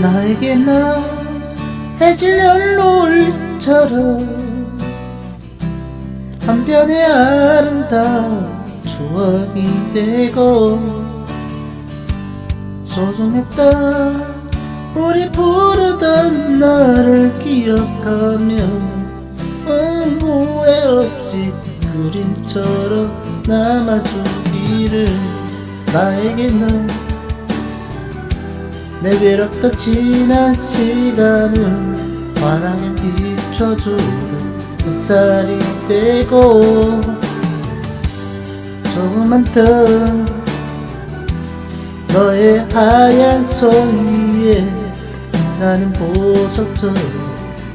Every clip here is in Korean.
나에게 나 해질 연로울처럼 한편의 아름다운 추억이 되고 소중했다. 우리 부르던 나를 기억하며 음, 후회 없이 그림처럼 남아주기를 나에게 넌 내 외롭던 지난 시간을 환하게 비춰주던 햇살이 되고 조금만 더 너의 하얀 손 위에 나는 보석처럼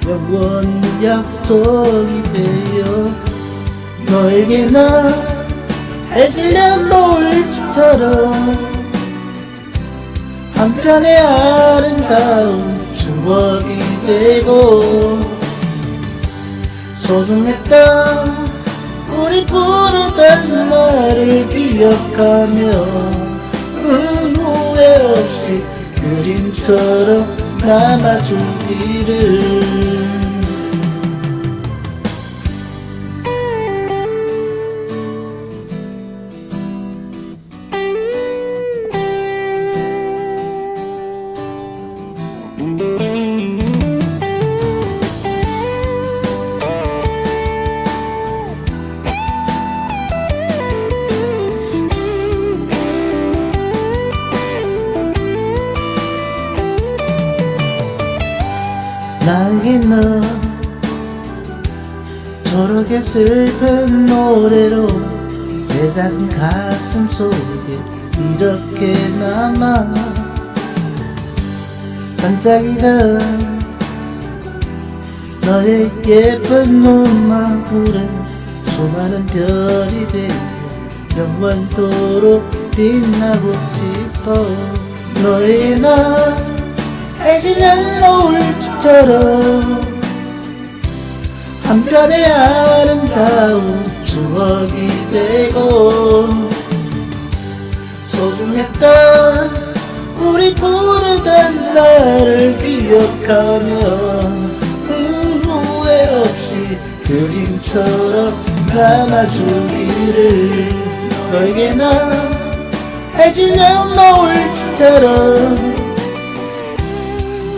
영원 약속이 되어 너에게 나 해질녘 노을처럼 한편의 아름다운 추억이 되고 소중했다. 우리 부르던 나를 기억하며 음, 후회 없이 그림처럼 남아주기를 나에게 너 저렇게 슬픈 노래로 내 작은 가슴 속에 이렇게 남아 반짝이던 너의 예쁜 눈망울에 수많은 별이 되어 영원토록 빛나고 싶어. 너의 나 해질녘 노을처럼 한 편의 아름다운 추억이 되고 소중했던 우리 부르던 나를 기억하며 음, 후회 없이 그림처럼 남아주기를 너에게 나 해질녘 노을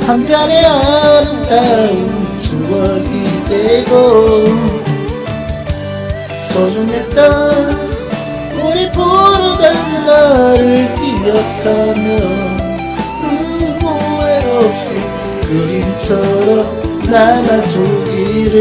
한편의 아름다운 추억이 되고 소중했던 우리 부르던 나를 기억하며 음, 후회 없이 그림처럼 남아주기를